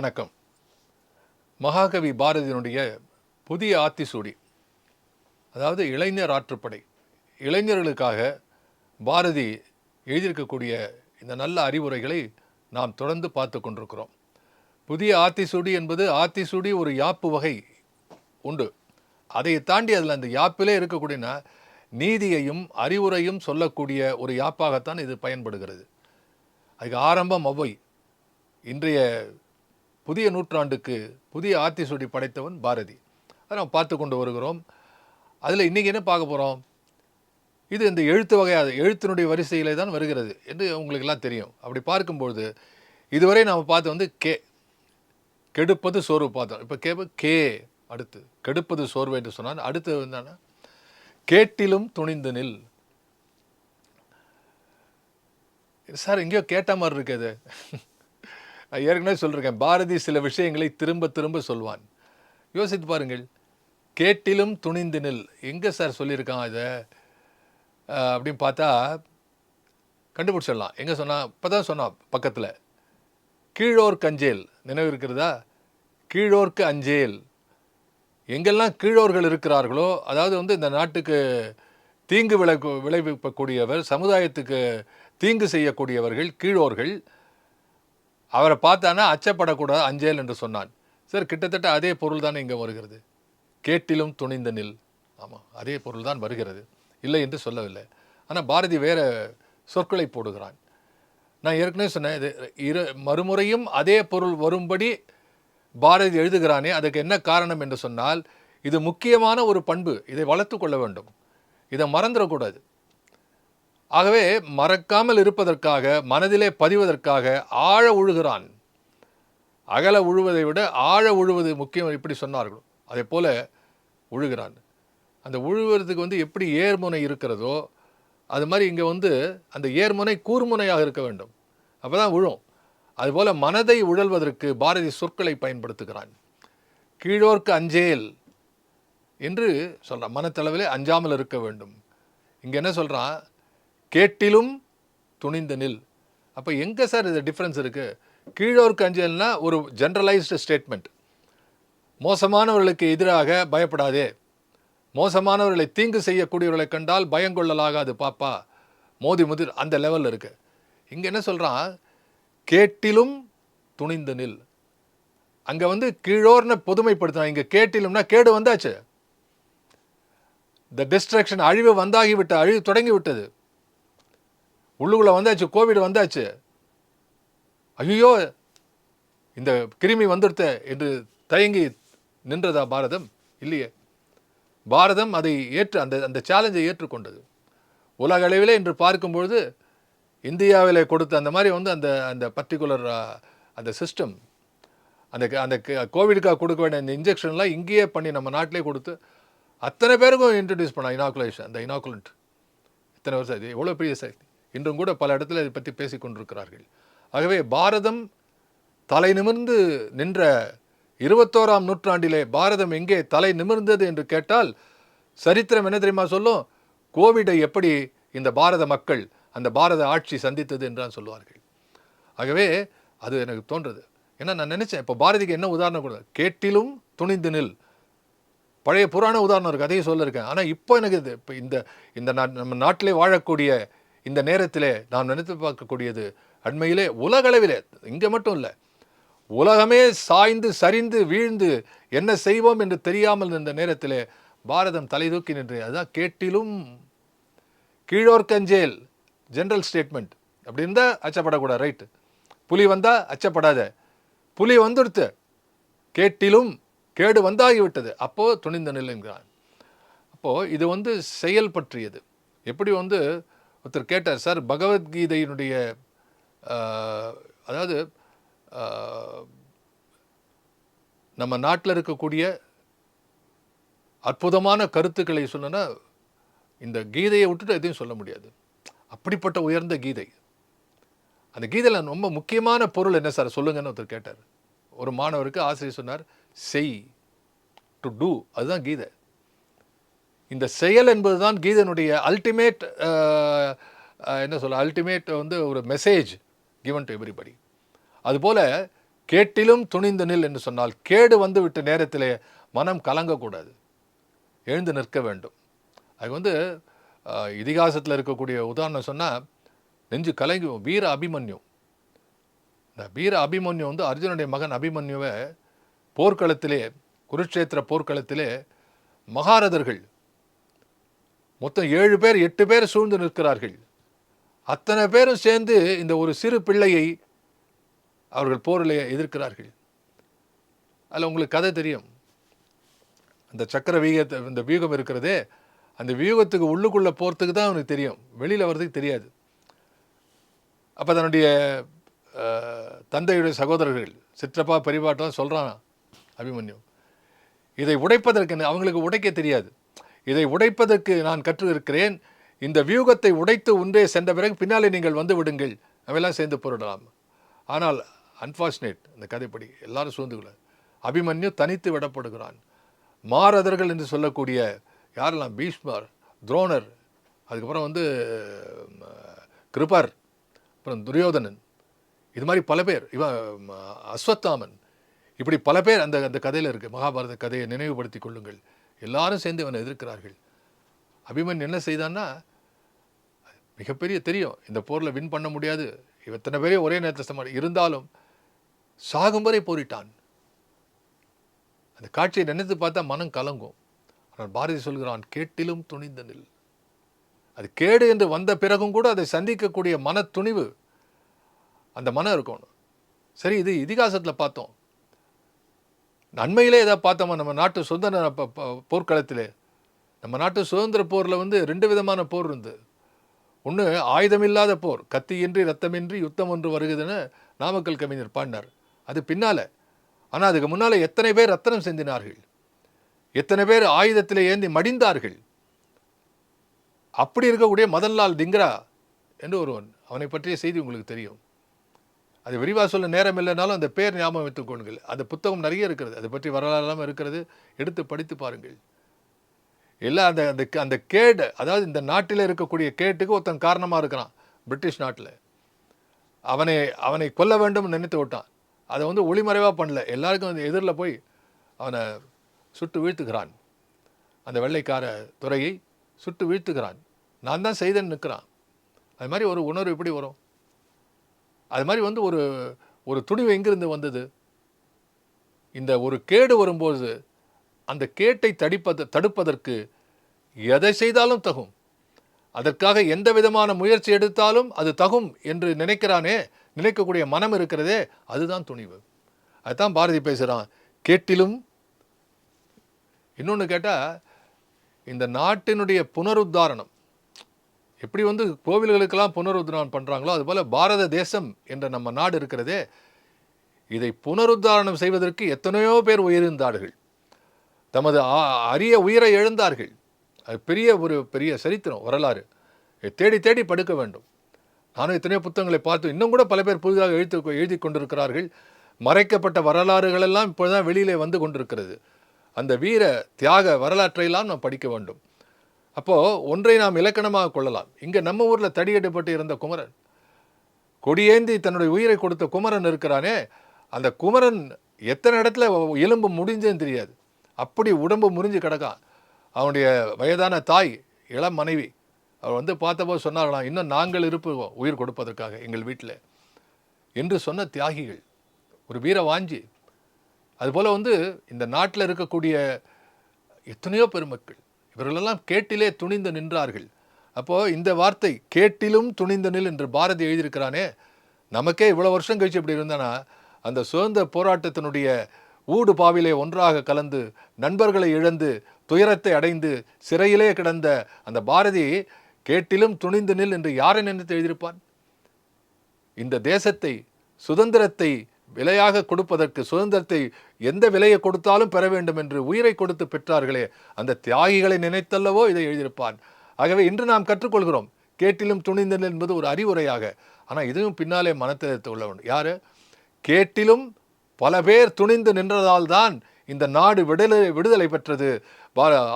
வணக்கம். மகாகவி பாரதியினுடைய புதிய ஆத்திசூடி அதாவது இளைஞர் ஆற்றுப்படை. இளைஞர்களுக்காக பாரதி எழுதியிருக்கக்கூடிய இந்த நல்ல அறிவுரைகளை நாம் தொடர்ந்து பார்த்து கொண்டிருக்கிறோம். புதிய ஆத்திசூடி என்பது ஆத்திசூடி ஒரு யாப்பு வகை உண்டு. அதை தாண்டி அதில் அந்த யாப்பிலே இருக்கக்கூடியனா நீதியையும் அறிவுரையும் சொல்லக்கூடிய ஒரு யாப்பாகத்தான் இது பயன்படுகிறது. அதுக்கு ஆரம்பம் ஒவ்வை. இன்றைய புதிய நூற்றாண்டுக்கு புதிய ஆத்திசூடி படைத்தவன் பாரதி. அதை நாம் பார்த்து கொண்டு வருகிறோம். அதில் இன்றைக்கி என்ன பார்க்க போகிறோம் இது இந்த எழுத்து வகையாக எழுத்தினுடைய வரிசையிலே தான் வருகிறது என்று உங்களுக்கெல்லாம் தெரியும். அப்படி பார்க்கும்பொழுது இதுவரை நாம் பார்த்து வந்து கே கெடுப்பது சோர்வு பார்த்தோம். இப்போ கே கே அடுத்து கெடுப்பது சோர்வு என்று சொன்னால் அடுத்து என்னன்னா கேட்டிலும் துணிந்து நில். சார் எங்கேயோ கேட்ட மாதிரி இருக்குது நான் ஏற்கனவே சொல்லியிருக்கேன் பாரதி சில விஷயங்களை திரும்ப திரும்ப சொல்வான். யோசித்து பாருங்கள் கேட்டிலும் துணிந்து நில். எங்கே சார் சொல்லியிருக்கான் இதை? அப்படின்னு பார்த்தா கண்டுபிடிச்சிடலாம். எங்கே சொன்னால் இப்போ தான் சொன்னான் பக்கத்தில். கீழோர்க்கு அஞ்சேல் நினைவு இருக்கிறதா? கீழோர்க்கு அஞ்சேல். எங்கெல்லாம் கீழோர்கள் இருக்கிறார்களோ அதாவது வந்து இந்த நாட்டுக்கு தீங்கு விளை விளைவிக்கக்கூடியவர் சமுதாயத்துக்கு தீங்கு செய்யக்கூடியவர்கள் கீழோர்கள் அவரை பார்த்தானா அச்சப்படக்கூடாது அஞ்சேல் என்று சொன்னான். சார் கிட்டத்தட்ட அதே பொருள் தானே இங்கே வருகிறது. கேட்டிலும் துணிந்த நில். ஆமாம் அதே பொருள் தான் வருகிறது. இல்லை என்று சொல்லவில்லை. ஆனால் பாரதி வேறு சொற்களை போடுகிறான். நான் ஏற்கனவே சொன்னேன் இது இரு மறுமுறையும் அதே பொருள் வரும்படி பாரதி எழுதுகிறானே அதுக்கு என்ன காரணம் என்று சொன்னால் இது முக்கியமான ஒரு பண்பு. இதை வளர்த்து கொள்ள வேண்டும். இதை மறந்துடக்கூடாது. ஆகவே மறக்காமல் இருப்பதற்காக மனதிலே பதிவதற்காக ஆழ உழுகிறான். அகல உழுவதை விட ஆழ உழுவது முக்கியம் இப்படி சொன்னார்கள். அதே போல் உழுகிறான். அந்த உழுவுறதுக்கு வந்து எப்படி ஏர்முனை இருக்கிறதோ அது மாதிரி இங்கே வந்து அந்த ஏர்முனை கூர்முனையாக இருக்க வேண்டும். அப்போ தான் உழும் அதுபோல் மனதை உழல்வதற்கு பாரதி சொற்களை பயன்படுத்துகிறான். கீழோர்க்கு அஞ்சேல் என்று சொல்கிறான் மனத்தளவிலே அஞ்சாமல் இருக்க வேண்டும். இங்கே என்ன சொல்கிறான் கேட்டிலும் துணிந்து நில். அப்போ எங்கே சார் இது டிஃப்ரென்ஸ் இருக்குது கீழோருக்கு அஞ்சல்னா ஒரு ஜென்ரலைஸ்டு ஸ்டேட்மெண்ட் மோசமானவர்களுக்கு எதிராக பயப்படாதே. மோசமானவர்களை தீங்கு செய்யக்கூடியவர்களை கண்டால் பயங்கொள்ளலாகாது பாப்பா. மோதி முதிர் அந்த லெவலில் இருக்குது இங்கே என்ன சொல்கிறான் கேட்டிலும் துணிந்து நில். அங்கே வந்து கீழோர்னு பொதுமைப்படுத்தினான் இங்கே கேட்டிலும்னா கேடு வந்தாச்சு. த டிஸ்ட்ரக்ஷன் அழிவு வந்தாகிவிட்ட அழிவு தொடங்கி விட்டது உள்ளுக்குள்ளே வந்தாச்சு கோவிட் வந்தாச்சு. ஐயோ இந்த கிருமி வந்துடுத்த என்று தயங்கி நின்றதா பாரதம்? இல்லையே. பாரதம் அதை ஏற்று அந்த அந்த சேலஞ்சை ஏற்றுக்கொண்டது. உலக அளவிலே இன்று பார்க்கும்பொழுது இந்தியாவில் கொடுத்த அந்த மாதிரி வந்து அந்த அந்த பர்டிகுலர் அந்த சிஸ்டம் அந்த க- அந்த க- கோவிடுக்காக கொடுக்க வேண்டிய அந்த இன்ஜெக்ஷன்லாம் இங்கேயே பண்ணி நம்ம நாட்டிலே கொடுத்து அத்தனை பேருக்கும் இன்ட்ரடியூஸ் பண்ணான் இனாகுலேஷன் அந்த இனாகுலண்ட் இத்தனை வருஷம் இது எவ்வளோ பெரிய சக்தி? இன்றும் கூட பல இடத்துல இதை பற்றி பேசிக்கொண்டிருக்கிறார்கள் ஆகவே பாரதம் தலை நிமிர்ந்து நின்ற இருபத்தோராம் நூற்றாண்டிலே பாரதம் எங்கே தலை நிமிர்ந்தது என்று கேட்டால் சரித்திரம் என்ன தெரியுமா சொல்லும்? கோவிடை எப்படி இந்த பாரத மக்கள் அந்த பாரத ஆட்சி சந்தித்தது என்றான் சொல்லுவார்கள். ஆகவே அது எனக்கு தோன்றது. ஏன்னா நான் நினச்சேன் இப்போ பாரதிக்கு என்ன உதாரணம் கூட கேட்டிலும் துணிந்து நில். பழைய புராண உதாரணம் இருக்குது அதையும் சொல்லியிருக்கேன் ஆனால் இப்போ எனக்கு இது இப்போ இந்த இந்த நம்ம நாட்டிலே வாழக்கூடிய இந்த நேரத்திலே நாம் நினைத்து பார்க்கக்கூடியது அண்மையிலே உலகளவிலே இங்கே மட்டும் இல்லை உலகமே சாய்ந்து சரிந்து வீழ்ந்து என்ன செய்வோம் என்று தெரியாமல் இருந்த நேரத்திலே பாரதம் தலை தூக்கி நின்று அதுதான் கேட்டிலும் கீழோர்கஞ்சேல் ஜென்ரல் ஸ்டேட்மெண்ட் அப்படி இருந்தால் அச்சப்படக்கூடாது ரைட்டு புலி வந்தால் அச்சப்படாத புலி வந்துடுத்து கேட்டிலும் கேடு வந்தாகிவிட்டது. அப்போது துணிந்த நிலைங்கிறான் அப்போது இது வந்து செயல் பற்றியது. எப்படி வந்து ஒருத்தர் கேட்டார் சார் பகவத்கீதையினுடைய அதாவது நம்ம நாட்டில் இருக்கக்கூடிய அற்புதமான கருத்துக்களை சொன்னா இந்த கீதையை விட்டுட்டு எதையும் சொல்ல முடியாது. அப்படிப்பட்ட உயர்ந்த கீதை. அந்த கீதையில் ரொம்ப முக்கியமான பொருள் என்ன சார்? சொல்லுங்கன்னு ஒருத்தர் கேட்டார். ஒரு மாணவருக்கு ஆசிரியர் சொன்னார் செய் டு டூ அதுதான் கீதை. இந்த செயல் என்பதுதான் கீதனுடைய அல்டிமேட் என்ன சொல்ல அல்டிமேட் வந்து ஒரு மெசேஜ் கிவன் டு எவ்ரிபடி அதுபோல் கேட்டிலும் துணிந்து நில் என்று சொன்னால் கேடு வந்து விட்ட நேரத்திலே மனம் கலங்கக்கூடாது. எழுந்து நிற்க வேண்டும். அது வந்து இதிகாசத்தில் இருக்கக்கூடிய உதாரணம் சொன்னால் நெஞ்சு கலங்கி வீர அபிமன்யு. இந்த வீர அபிமன்யு வந்து அர்ஜுனுடைய மகன் அபிமன்யுவை போர்க்களத்திலே குருட்சேத்திர போர்க்களத்திலே மகாரதர்கள் மொத்தம் ஏழு பேர் எட்டு பேர் சூழ்ந்து நிற்கிறார்கள். அத்தனை பேரும் சேர்ந்து இந்த ஒரு சிறு பிள்ளையை அவர்கள் போரில் எதிர்க்கிறார்கள். அதில் உங்களுக்கு கதை தெரியும். அந்த சக்கர வீகத்தை இந்த வியூகம் இருக்கிறதே அந்த வியூகத்துக்கு உள்ளுக்குள்ளே போகிறதுக்கு தான் அவனுக்கு தெரியும். வெளியில் வர்றதுக்கு தெரியாது. அப்போ தன்னுடைய தந்தையுடைய சகோதரர்கள் சிற்றப்பா பெரிபாட்டெல்லாம் சொல்கிறான் அபிமன்யு. இதை உடைப்பதற்கு அவங்களுக்கு உடைக்க தெரியாது. இதை உடைப்பதற்கு நான் கற்று இருக்கிறேன் இந்த வியூகத்தை உடைத்து ஒன்றே சென்ற பிறகு பின்னாலே நீங்கள் வந்து விடுங்கள். அவையெல்லாம் சேர்ந்து போரிடலாம். ஆனால் அன்ஃபார்ச்சுனேட் இந்த கதைப்படி எல்லாரும் சூழ்ந்துக்கல அபிமன்யு தனித்து விடப்படுகிறான். மாரதர்கள் என்று சொல்லக்கூடிய யாரெல்லாம்? பீஷ்மர் துரோணர் அதுக்கப்புறம் வந்து கிருபர் அப்புறம் துரியோதனன். இது மாதிரி பல பேர். இவன் அஸ்வத்தாமன். இப்படி பல பேர் அந்த அந்த கதையில் இருக்குது மகாபாரத கதையை நினைவுபடுத்திக் கொள்ளுங்கள். எல்லாரும் சேர்ந்து இவனை எதிர்க்கிறார்கள். அபிமன் என்ன செய்தான்னா மிகப்பெரிய தெரியும் இந்த போரில் வின் பண்ண முடியாது. இத்தனை பேரே ஒரே நேரத்தில் சமாளி இருந்தாலும் சாகும் வரை போரிட்டான். அந்த காட்சியை நினைத்து பார்த்தா மனம் கலங்கும். ஆனால் பாரதி சொல்கிறான் கேட்டிலும் துணிந்த நில். அது கேடு என்று வந்த பிறகும் கூட அதை சந்திக்கக்கூடிய மன துணிவு அந்த மனம் இருக்கணும் சரி இது இதிகாசத்தில் பார்த்தோம். நன்மையிலே ஏதாவது பார்த்தோமா நம்ம நாட்டு சுதந்திர போர்க்களத்திலே. நம்ம நாட்டு சுதந்திர போரில் வந்து ரெண்டு விதமான போர் இருந்து. ஒன்று ஆயுதமில்லாத போர் கத்தியின்றி ரத்தமின்றி யுத்தம் ஒன்று வருகுதுன்னு நாமக்கல் கவிஞர் பாடினார். அது பின்னால. ஆனால் அதுக்கு முன்னால் எத்தனை பேர் ரத்தனம் செஞ்சினார்கள் எத்தனை பேர் ஆயுதத்தில் ஏந்தி மடிந்தார்கள்? அப்படி இருக்கக்கூடிய மதன்லால் திங்ரா என்று ஒருவன். அவனை பற்றிய செய்தி உங்களுக்கு தெரியும். அது விரிவாக சொல்ல நேரம் இல்லைனாலும் அந்த பேர் ஞாபகம் வைத்துக் கொள்ளுங்கள். அந்த புத்தகம் நிறைய இருக்கிறது. அதை பற்றி வரலாறுலாம் இருக்கிறது. எடுத்து படித்து பாருங்கள். இல்லை அந்த அந்த அந்த கேடு அதாவது இந்த நாட்டில் இருக்கக்கூடிய கேட்டுக்கு ஒருத்தன் காரணமாக இருக்கிறான் பிரிட்டிஷ் நாட்டில். அவனை அவனை கொல்ல வேண்டும் நினைத்து விட்டான். அதை வந்து ஒளிமறைவாக பண்ணல. எல்லாருக்கும் அந்த எதிரில் போய் அவனை சுட்டு வீழ்த்துகிறான். அந்த வெள்ளைக்கார துறையை சுட்டு வீழ்த்துகிறான். நான் தான் செய்தேன்னு நிற்கிறான். அது மாதிரி ஒரு உணர்வு எப்படி வரும். அது மாதிரி வந்து ஒரு ஒரு துணிவு எங்கிருந்து வந்தது? இந்த ஒரு கேடு வரும்போது அந்த கேட்டை தடிப்பது தடுப்பதற்கு எதை செய்தாலும் தகும். அதற்காக எந்த விதமான முயற்சி எடுத்தாலும் அது தகும் என்று நினைக்கிறானே நினைக்கக்கூடிய மனம் இருக்கிறதே அதுதான் துணிவு. அதுதான் பாரதி பேசுகிறான் கேட்டிலும் இன்னொன்று கேட்டால் இந்த நாட்டினுடைய புனருத்தாரணம். எப்படி வந்து கோவில்களுக்கெல்லாம் புனருத்தாரணம் பண்ணுறாங்களோ அதுபோல் பாரத தேசம் என்ற நம்ம நாடு இருக்கிறதே இதை புனருத்தாரணம் செய்வதற்கு எத்தனையோ பேர் உயிர்ந்தார்கள் தமது அரிய உயிரை எழுந்தார்கள் அது பெரிய ஒரு பெரிய சரித்திரம் வரலாறு. இதை தேடி தேடி படுக்க வேண்டும். நானும் எத்தனையோ புத்தகங்களை பார்த்து இன்னும் கூட பல பேர் புதிதாக எழுத்து எழுதி கொண்டிருக்கிறார்கள். மறைக்கப்பட்ட வரலாறுகளெல்லாம் இப்பொழுதுதான் வெளியிலே வந்து கொண்டிருக்கிறது. அந்த வீர தியாக வரலாற்றையெல்லாம் நாம் படிக்க வேண்டும். அப்போது ஒன்றை நாம் இலக்கணமாக கொள்ளலாம். இங்கே நம்ம ஊரில் தடியடிப்பட்டு இருந்த குமரன். கொடியேந்தி தன்னுடைய உயிரை கொடுத்த குமரன் இருக்கிறானே. அந்த குமரன் எத்தனை இடத்துல எலும்பு முடிஞ்சேன்னு தெரியாது. அப்படி உடம்பு முறிஞ்சு கிடக்கான். அவனுடைய வயதான தாய் இளம் மனைவி அவர் வந்து பார்த்தபோது சொன்னார்களாம் இன்னும் நாங்கள் இருப்போம் உயிர் கொடுப்பதற்காக எங்கள் வீட்டில். என்று சொன்ன தியாகிகள் ஒரு வீர வாஞ்சி. அதுபோல் வந்து இந்த நாட்டில் இருக்கக்கூடிய எத்தனையோ பெருமக்கள் இவர்களெல்லாம் கேட்டிலே துணிந்து நின்றார்கள். அப்போது இந்த வார்த்தை கேட்டிலும் துணிந்து நில் என்று பாரதி எழுதியிருக்கிறானே நமக்கே இவ்வளோ வருஷம் கழிச்சு இப்படி இருந்தனா அந்த சுதந்திர போராட்டத்தினுடைய ஊடு பாவிலே ஒன்றாக கலந்து நண்பர்களை இழந்து துயரத்தை அடைந்து சிறையிலே கிடந்த அந்த பாரதி கேட்டிலும் துணிந்து நில் என்று யாரை நினைத்து எழுதியிருப்பான்? இந்த தேசத்தை சுதந்திரத்தை விலையாக கொடுப்பதற்கு சுதந்திரத்தை எந்த விலையை கொடுத்தாலும் பெற வேண்டும் என்று உயிரை கொடுத்து பெற்றார்களே அந்த தியாகிகளை நினைத்தல்லவோ இதை எழுதியிருப்பான். ஆகவே இன்று நாம் கற்றுக்கொள்கிறோம் கேட்டிலும் துணிந்தல் என்பது ஒரு அறிவுரையாக. ஆனால் இதுவும் பின்னாலே மனத்தை உள்ள வேண்டும் யார்? கேட்டிலும் பல பேர் துணிந்து நின்றதால் தான் இந்த நாடு விடுதலை விடுதலை பெற்றது.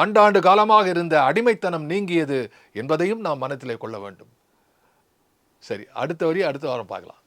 ஆண்டாண்டு காலமாக இருந்த அடிமைத்தனம் நீங்கியது என்பதையும் நாம் மனத்திலே கொள்ள வேண்டும். சரி அடுத்த வரி அடுத்த வாரம் பார்க்கலாம்.